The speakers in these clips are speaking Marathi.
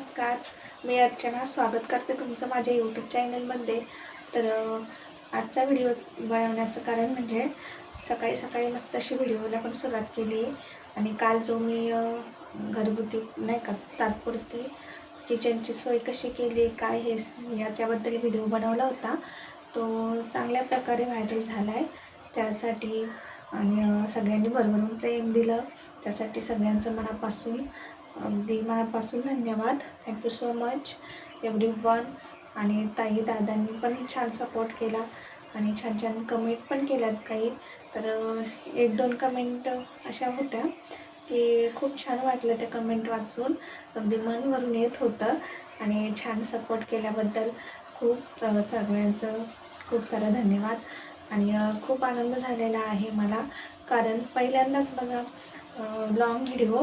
नमस्कार. मी अर्चना स्वागत करते तुमचं माझ्या यूट्यूब चॅनलमध्ये तर आजचा व्हिडिओ बनवण्याचं कारण म्हणजे सकाळी सकाळी मस्त अशी व्हिडिओला पण सुरुवात केली. आणि काल जो मी घरगुती नाही का तात्पुरती किचनची सोय कशी केली काय हे याच्याबद्दल व्हिडिओ बनवला होता तो चांगल्या प्रकारे व्हायरल झाला आहे त्यासाठी आणि सगळ्यांनी भरभरून प्रेम दिलं. त्यासाठी सगळ्यांचं मनापासून अगदी मनापासून धन्यवाद. Thank you so much everyone आणि ताई दादांनी पण छान सपोर्ट केला आणि छान छान कमेंट पण केल्यात काही. तर एक दोन कमेंट अशा होत्या की खूप छान वाटलं त्या कमेंट वाचून. अगदी मनवरून येत होतं आणि छान सपोर्ट केल्याबद्दल खूप सगळ्यांचं खूप सारा धन्यवाद. आणि खूप आनंद झालेला आहे मला. कारण पहिल्यांदाच माझा लॉंग व्हिडिओ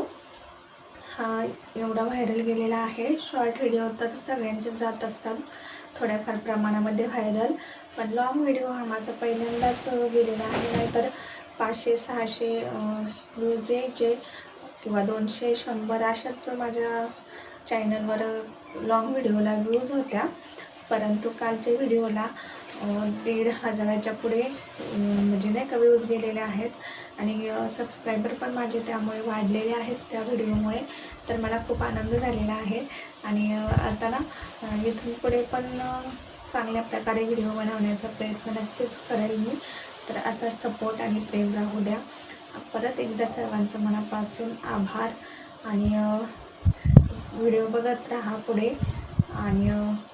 हा एवढा व्हायरल गेलेला आहे. शॉर्ट व्हिडिओ तर सगळ्यांचे जात असतात. थोड्याफार प्रमाणामध्ये व्हायरल पण लॉंग व्हिडिओ हा माझा पहिल्यांदाच गेलेला आहे. नाहीतर पाचशे सहाशे व्ह्यूज यायचे किंवा दोनशे शंभर अशाच माझ्या चॅनलवर लॉंग व्हिडिओला व्ह्यूज होत्या. परंतु कालच्या व्हिडिओला दीड हजाराच्या पुढे म्हणजे नाही का व्ह्यूज गेलेले आहेत. आणि सबस्क्रायबर पण माझे त्यामुळे वाढलेले आहेत त्या व्हिडिओमुळे तर मला खूप आनंद झालेला आहे. आणि आता ना इथून पुढे पण चांगल्या प्रकारे व्हिडिओ बनवण्याचा प्रयत्न नक्कीच करेल मी. तर असा सपोर्ट आणि प्रेम राहू द्या. परत एकदा सर्वांचं मनापासून आभार. आणि व्हिडिओ बघत राहा पुढे. आणि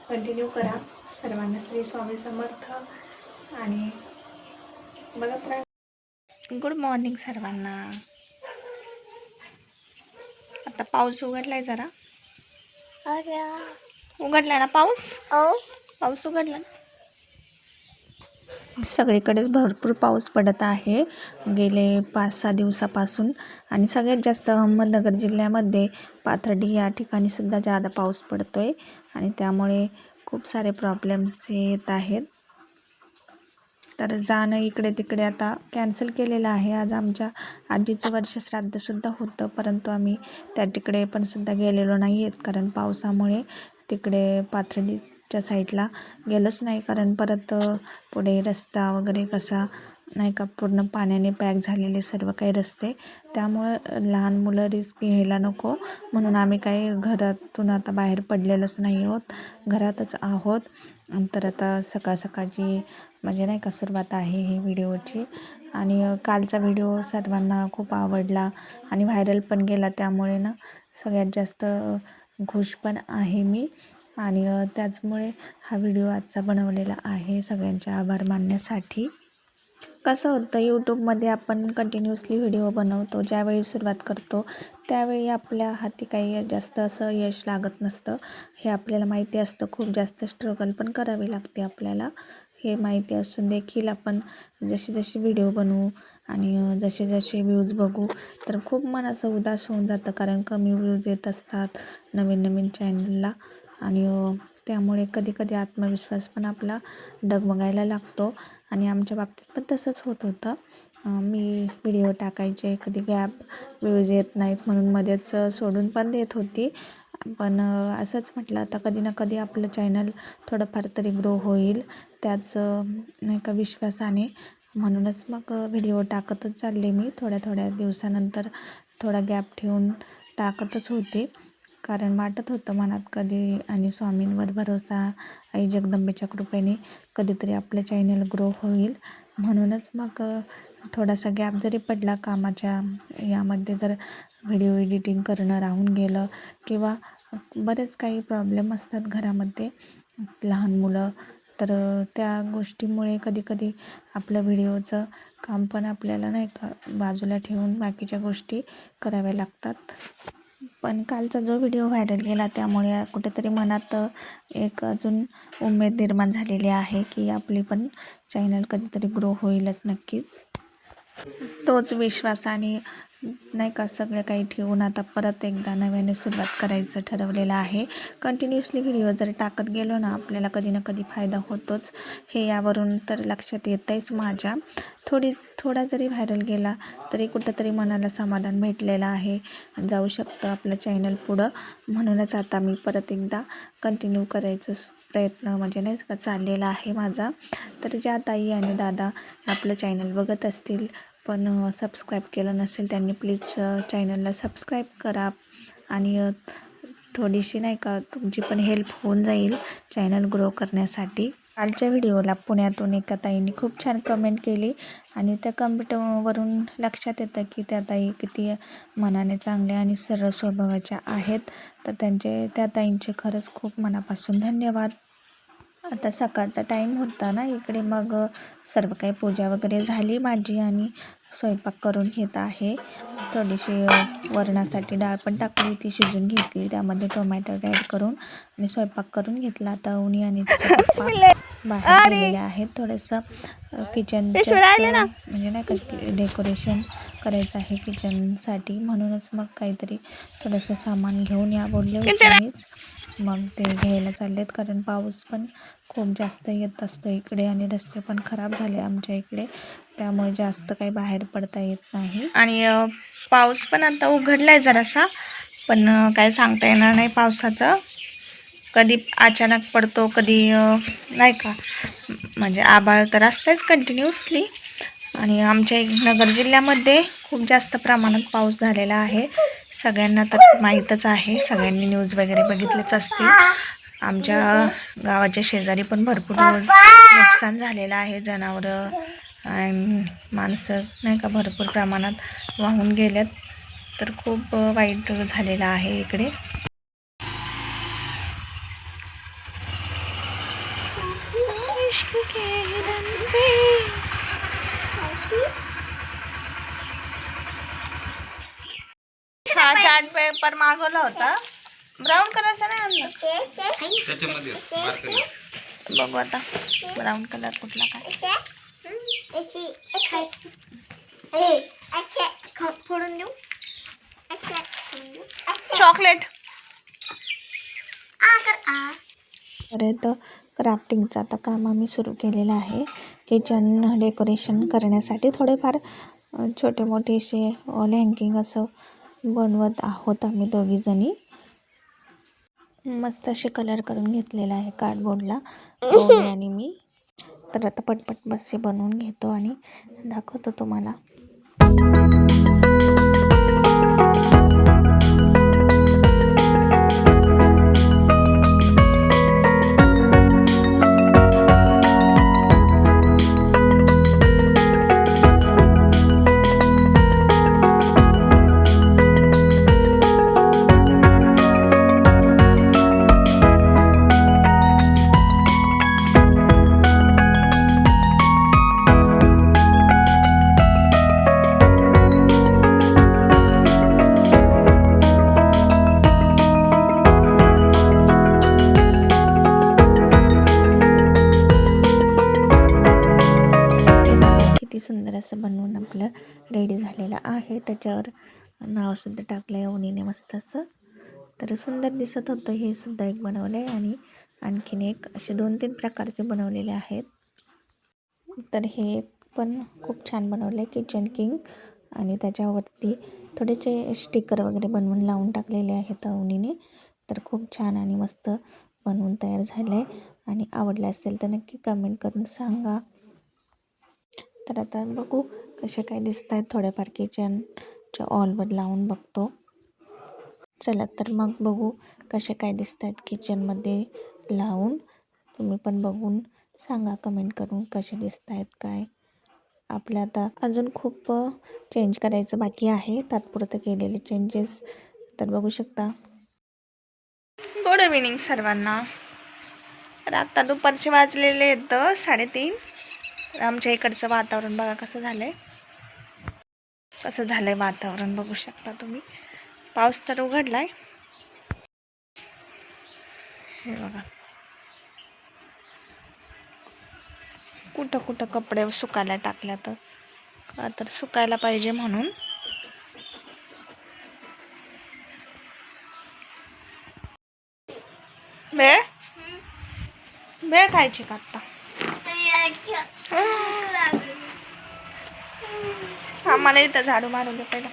कंटिन्यू करा. सर्वांना श्री स्वामी समर्थ. आणि बघत राहा. गुड मॉर्निंग सर्वांना. आता पाऊस उघडलाय जरा. अरे उघडला ना पाऊस? ओ पाऊस उघडला ना. सगळीकडेच भरपूर पाऊस पडत आहे. गेले पाच सहा दिवसापासून आणि सगळ्यात जास्त अहमदनगर जिल्ह्यामध्ये पाथर्डी या ठिकाणी सुद्धा जादा पाऊस पडतो आहे आणि त्यामुळे खूप सारे प्रॉब्लेम्स येत आहेत. तर जाणं इकडे तिकडे आता कॅन्सल केलेलं आहे. आज आमच्या आजीचं वर्ष श्राद्धसुद्धा होतं परंतु आम्ही त्या तिकडे पण सुद्धा गेलेलो नाही आहेत कारण पावसामुळे तिकडे पाथर्डीच्या साईडला गेलोच नाही. कारण परत पुढे रस्ता वगैरे कसा नाही का पूर्ण पाण्याने पॅक झालेले सर्व काही रस्ते. त्यामुळं लहान मुलं रिस्क घ्यायला नको. म्हणून आम्ही काही घरातून आता बाहेर पडलेलोच नाही आहोत. घरातच आहोत. तर आता सकाळ सकाळची म्हणजे नाही का सुरुवात आहे ही व्हिडिओची. आणि कालचा व्हिडिओ सर्वांना खूप आवडला आणि व्हायरल पण गेला त्यामुळे ना सगळ्यात जास्त खुश पण आहे मी. आणि त्याचमुळे हा व्हिडिओ आजचा बनवलेला आहे. सगळ्यांचे आभार मानण्यासाठी. कसं होतं यूट्यूबमध्ये आपण कंटिन्युअसली व्हिडिओ बनवतो ज्यावेळी सुरुवात करतो त्यावेळी आपल्या हाती काही जास्त असं यश लागत नसतं. हे आपल्याला माहिती असतं खूप जास्त स्ट्रगल पण करावी लागते आपल्याला. हे माहिती असून देखील आपण जशी जशी व्हिडिओ बनवू आणि जसे जसे व्ह्यूज बघू तर खूप मनाचं उदास होऊन जातं. कारण कमी व्ह्यूज येत असतात नवीन नवीन चॅनलला आणि त्यामुळे कधी कधी आत्मविश्वास पण आपला डगमगायला लागतो. आणि आमच्या बाबतीत पण तसंच होत होतं. मी व्हिडिओ टाकायचे कधी गॅप व्ह्यूज येत नाहीत म्हणून मध्येच सोडून पण देत होती. पण असंच म्हटलं आता कधी ना कधी आपलं चॅनल थोडंफार तरी ग्रो होईल त्याच नाही का विश्वासाने. म्हणूनच मग व्हिडिओ टाकतच चालले मी. थोड्या थोड्या दिवसानंतर थोडा गॅप ठेवून टाकतच होते. कारण वाटत होतं मनात कधी आणि स्वामींवर भरोसा आई जगदंबेच्या कृपेने कधीतरी आपलं चॅनल ग्रो होईल. म्हणूनच मग थोडासा गॅप जरी पडला कामाच्या यामध्ये जर व्हिडिओ एडिटिंग करणं राहून गेलं किंवा बरेच काही प्रॉब्लेम असतात घरामध्ये. लहान मुलं तर त्या गोष्टीमुळे कधी कधी आपलं व्हिडिओचं काम पण आपल्याला नाही का बाजूला ठेवून बाकीच्या गोष्टी कराव्या लागतात. पण कालचा जो व्हिडिओ व्हायरल गेला त्यामुळे कुठेतरी मनात एक अजून उमेद निर्माण झालेली आहे की आपली पण चॅनल कधीतरी ग्रो होईलच नक्कीच. तोच विश्वासाने नाही का? सगळं काही ठेवून आता परत एकदा नव्याने सुरुवात करायचं ठरवलेलं आहे. कंटिन्युअसली व्हिडिओ जर टाकत गेलो ना आपल्याला कधी ना कधी फायदा होतोच. हे यावरून तर लक्षात येतंयच माझ्या. थोडी थोडा जरी व्हायरल गेला तरी कुठंतरी मनाला समाधान भेटलेलं आहे. जाऊ शकतं आपलं चॅनल पुढं. म्हणूनच आता मी परत एकदा कंटिन्यू करायचं प्रयत्न म्हणजे नाही का चाललेला आहे माझा. तर ज्या ताई आणि दादा आपलं चॅनल बघत असतील पण सबस्क्राईब केलं नसेल त्यांनी प्लीज चॅनलला सबस्क्राईब करा. आणि थोडीशी नाही का तुमची पण हेल्प होऊन जाईल चॅनल ग्रो करण्यासाठी. कालच्या व्हिडिओला पुण्यातून एका ताईने खूप छान कमेंट केली. आणि त्या कमेंटवरून लक्षात येतं की त्या ताई किती मनाने चांगल्या आणि सरळ स्वभावाच्या आहेत. तर त्यांचे त्या ताईंचे खरंच खूप मनापासून धन्यवाद. आता सकाळचा टाईम होता ना इकडे मग सर्व काही पूजा वगैरे झाली माझी आणि स्वयंपाक करून घेत आहे. थोडीशी वरणासाठी डाळ पण टाकली ती शिजून घेतली. त्यामध्ये टोमॅटो ॲड करून आणि स्वयंपाक करून घेतला. आता उनी आणि बाहेर गेलेले आहेत. थोडंसं किचन म्हणजे नाही का डेकोरेशन करायचं आहे किचनसाठी म्हणूनच मग काहीतरी थोडंसं सामान घेऊन या बोलले होते मीच. मग ते घ्यायला चाललेत कारण पाऊस पण खूप जास्त येत असतो इकडे आणि रस्ते पण खराब झाले आमच्या इकडे. त्यामुळे जास्त काही बाहेर पडता येत नाही. आणि पाऊस पण आता उघडला आहे जरासा पण काय सांगता येणार नाही पावसाचं. कधी अचानक पडतो कधी नाही का म्हणजे आभाळ तर असतंच कंटिन्युअसली आणि आमच्या नगर जिल्ह्यामध्ये खूप जास्त प्रमाणात पाऊस झालेला आहे. सगळ्यांना तर माहीतच आहे. सगळ्यांनी न्यूज वगैरे बघितलेच असतील. आमच्या गावाच्या शेजारी पण भरपूर नुकसान झालेलं आहे जनावरं. आणि माणसं नाही का भरपूर प्रमाणात वाहून गेल्यात तर खूप वाईट झालेलं आहे इकडे इश्क के रंग से हा चार्ट पेपर मागवला होता. ब्राऊन कलरचा नाही बघू आता. ब्राऊन कलर कुठला काय? फोडून देऊ. असं. असं. चॉकलेट आ कर आ. परत क्राफ्टिंगचं आता काम आम्ही सुरू केलेलं आहे. किचन डेकोरेशन करण्यासाठी थोडेफार अ, छोटे मोठेसे वॉल हँगिंग असं बनवत आहोत आम्ही दोघीजणी. मस्त असे कलर करून घेतलेला आहे कार्डबोर्डला आणि मी. तर आता पटपट बसे बनवून घेतो आणि दाखवतो तुम्हाला. मस्त असं. तर सुंदर दिसत होतं हे सुद्धा एक बनवलं आहे आणि आणखीन एक असे दोन तीन प्रकारचे बनवलेले आहेत. तर हे पण खूप छान बनवलं आहे किचन किंग आणि त्याच्यावरती थोडेसे स्टिकर वगैरे बनवून लावून टाकलेले आहेत अवनीने तर खूप छान आणि मस्त बनवून तयार झालं आहे. आणि आवडलं असेल तर नक्की कमेंट करून सांगा. तर आता बघू कसे काय दिसत आहेत थोड्याफार किचनच्या ऑलवर लावून बघतो. चला तर मग बघू कसे काय दिसत आहेत किचनमध्ये लावून. तुम्ही पण बघून सांगा कमेंट करून कसे दिसत आहेत काय. आपल्या आता अजून खूप चेंज करायचं बाकी आहे. तात्पुरतं केलेले चेंजेस तर बघू शकता. गुड इव्हिनिंग सर्वांना. तर आत्ता दुपारचे वाजलेले आहेत साडेतीन. आमच्या इकडचं वातावरण बघा कसं झालंय. कसं झालंय वातावरण बघू शकता तुम्ही. पाऊस तर उघडला आहे हे बघा. कुठं कुठं कपडे सुकायला टाकल्या तर. का तर सुकायला पाहिजे म्हणून. वेळ खायची का आता आम्हाला इथं झाडू मारून दे पहिला.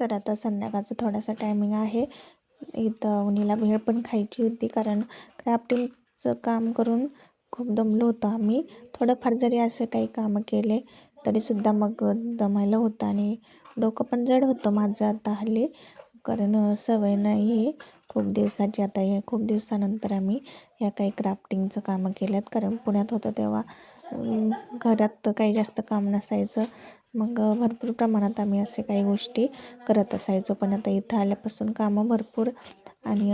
तर आता संध्याकाळचं थोडासा टायमिंग आहे. इथं उनीला भेळ पण खायची होती कारण क्राफ्टिंगचं काम करून खूप दमलो होतो आम्ही. थोडंफार जरी असं काही कामं केले तरीसुद्धा मग दमायला होतं आणि डोकं पण जड होतं माझं आता हल्ली. कारण सवय नाही. आहे खूप दिवसाची आता हे खूप दिवसानंतर आम्ही या काही क्राफ्टिंगचं कामं केल्यात. कारण पुण्यात होतं तेव्हा घरात तर काही जास्त काम नसायचं. मग भरपूर प्रमाणात आम्ही असे काही गोष्टी करत असायचो. पण आता इथं आल्यापासून कामं भरपूर आणि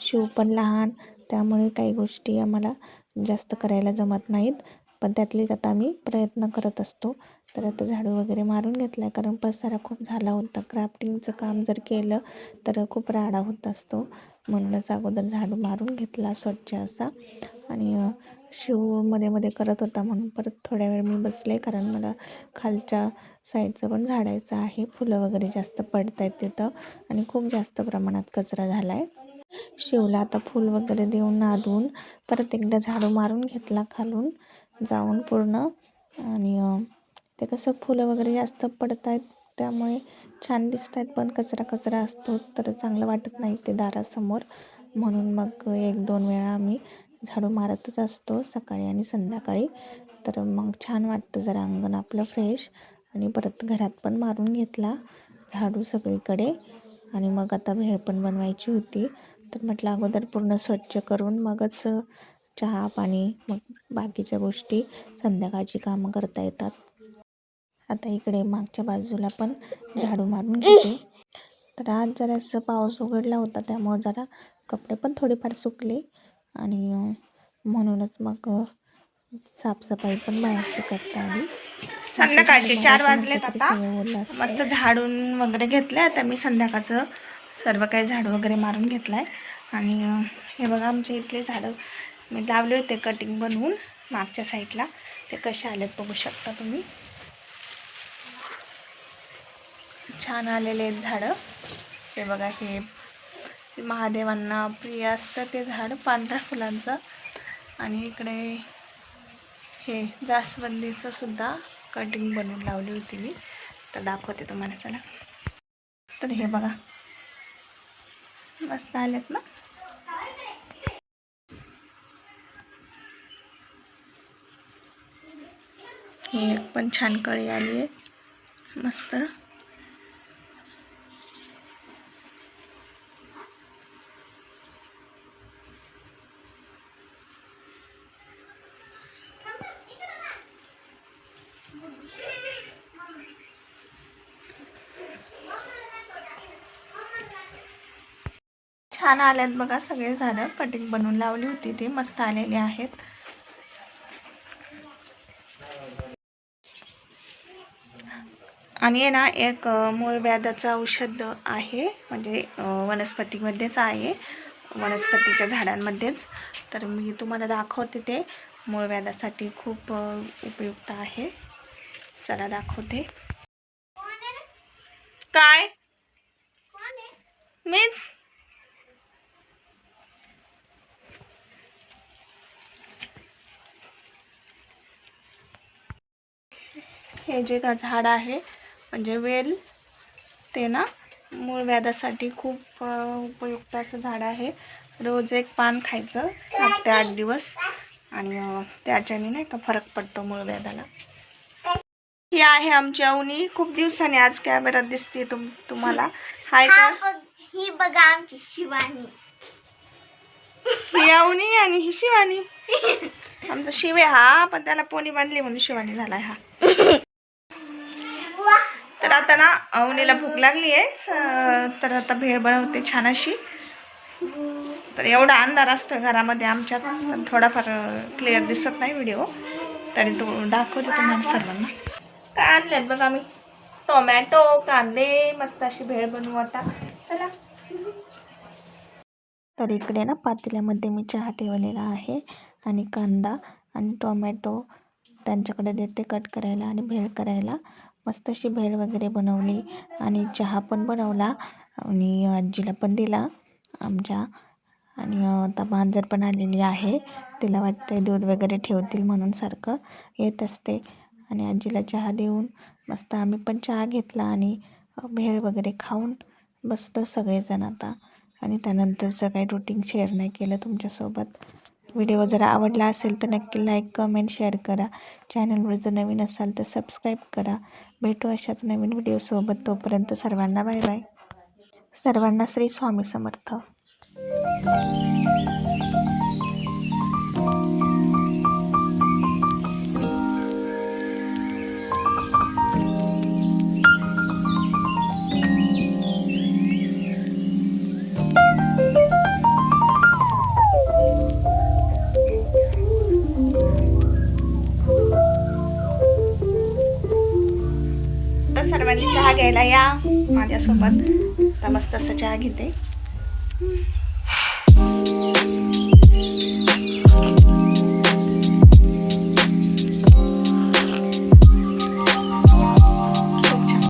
शिव पण लहान. त्यामुळे काही गोष्टी आम्हाला जास्त करायला जमत नाहीत. पण त्यातली आता आम्ही प्रयत्न करत असतो. तर आता झाडू वगैरे मारून घेतला आहे कारण पसारा खूप झाला होता. क्राफ्टिंगचं काम जर केलं तर खूप राडा होत असतो. म्हणूनच अगोदर झाडू मारून घेतला स्वच्छ असा. आणि शिवमध्ये मध्ये करत होता म्हणून परत थोड्या वेळ मी बसले कारण मला खालच्या साईडचं पण झाडायचं आहे. फुलं वगैरे जास्त पडत आहेत तिथं आणि खूप जास्त प्रमाणात कचरा झाला आहे शिवला आता फूल वगैरे देऊन नादून परत एकदा झाडू मारून घेतला खालून जाऊन पूर्ण. आणि ते कसं फुलं वगैरे जास्त पडत आहेत त्यामुळे छान दिसत आहेत पण कचरा कचरा असतो तर चांगलं वाटत नाही ते दारासमोर. म्हणून मग एक दोन वेळा आम्ही झाडू मारतच असतो सकाळी आणि संध्याकाळी. तर मग छान वाटतं जरा अंगण आपलं फ्रेश आणि परत घरात पण मारून घेतला झाडू सगळीकडे. आणि मग आता भेळ पण बनवायची होती. तर म्हटलं अगोदर पूर्ण स्वच्छ करून मगच चहा पाणी मग बाकीच्या गोष्टी संध्याकाळची कामं करता येतात. आता इकडे मागच्या बाजूला पण झाडू मारून घेते. तर आज जरासं पाऊस उघडला होता त्यामुळं जरा कपडे पण थोडेफार सुकले आणि म्हणूनच मग साफसफाई पण बाहेरची करता आली. संध्याकाळचे चार वाजलेत तरी आता. मस्त झाडून वगैरे घेतलं आता मी संध्याकाळचं सर्व काही झाडू वगैरे मारून घेतलं आहे आणि हे बघा आमच्या इथले झाडं. मी लावले होते कटिंग बनवून मागच्या साईडला. ते कसे आलेत बघू शकता तुम्ही. छान आलेले आहेत झाडं. हे बघा हे महादेवांना प्रिय असतं ते झाड पांढऱ्या फुलांचं. आणि इकडे हे जास्वंदीचं सुद्धा कटिंग बनवून लावली होती मी. तर दाखवते तुम्हाला चला. तर हे बघा मस्त आलेत ना? हे एक पण छान कळी आली आहे. मस्त. छान आल्यात बघा सगळे झाडं. कटिंग बनवून लावली होती ती. मस्त आलेली आहेत. आणि ना एक मूळव्याधाचं औषध आहे. म्हणजे वनस्पतीमध्येच आहे. वनस्पतीच्या झाडांमध्येच. तर मी तुम्हाला दाखवते ते. मूळव्याधासाठी खूप उपयुक्त आहे. चला दाखवते. काय? मीच? हे जे का झाड आहे म्हणजे वेल ते ना मूळ व्याधासाठी खूप उपयुक्त असं झाड आहे. रोज एक पान खायचं सात ते आठ दिवस. आणि त्याच्याने नाही का फरक पडतो मूळ व्याधाला. ही आहे आमची अवनी. खूप दिवसांनी आज कॅमेरात दिसते तुम तुम्हाला. हाय कर ही बघा आमची शिवानी. ही अवनी आणि ही शिवानी. आमचा शिवे हा पण त्याला पोनी बांधली म्हणून शिवानी झालाय हा. तर आता ना अवनीला भूक लागली आहे. तर आता भेळ बनवते छान अशी तर एवढा अंधार असतोय घरामध्ये आमच्यात तर थोडाफार क्लिअर दिसत नाही व्हिडिओ तरी तो दाखवते तुम्हाला सर्वांना. काय आणलेत बघा आम्ही? टोमॅटो कांदे मस्त अशी भेळ बनवू आता. चला. तर इकडे ना पातेल्यामध्ये मी चहा ठेवलेला आहे आणि कांदा आणि टोमॅटो त्यांच्याकडे देते कट करायला आणि भेळ करायला. मस्त अशी भेळ वगैरे बनवली आणि चहा पण बनवला आणि आजीला पण दिला आमच्या. आणि आता मांजर पण आलेली आहे. तिला वाटतं दूध वगैरे ठेवतील म्हणून सारखं येत असते. आणि आजीला चहा देऊन मस्त आम्ही पण चहा घेतला आणि भेळ वगैरे खाऊन बसलो सगळेजण आता. आणि त्यानंतरचं काही रुटीन शेअर नाही केलं तुमच्यासोबत. व्हिडिओ जर आवडला असेल तर नक्की लाईक कमेंट शेअर करा. चॅनलवर जर नवीन असाल तर सबस्क्राईब करा. भेटू अशाच नवीन व्हिडिओसोबत तोपर्यंत सर्वांना बाय बाय सर्वांना श्री स्वामी समर्थ. घ्यायला या. माझ्यासोबत आता मस्त असं चहा घेते.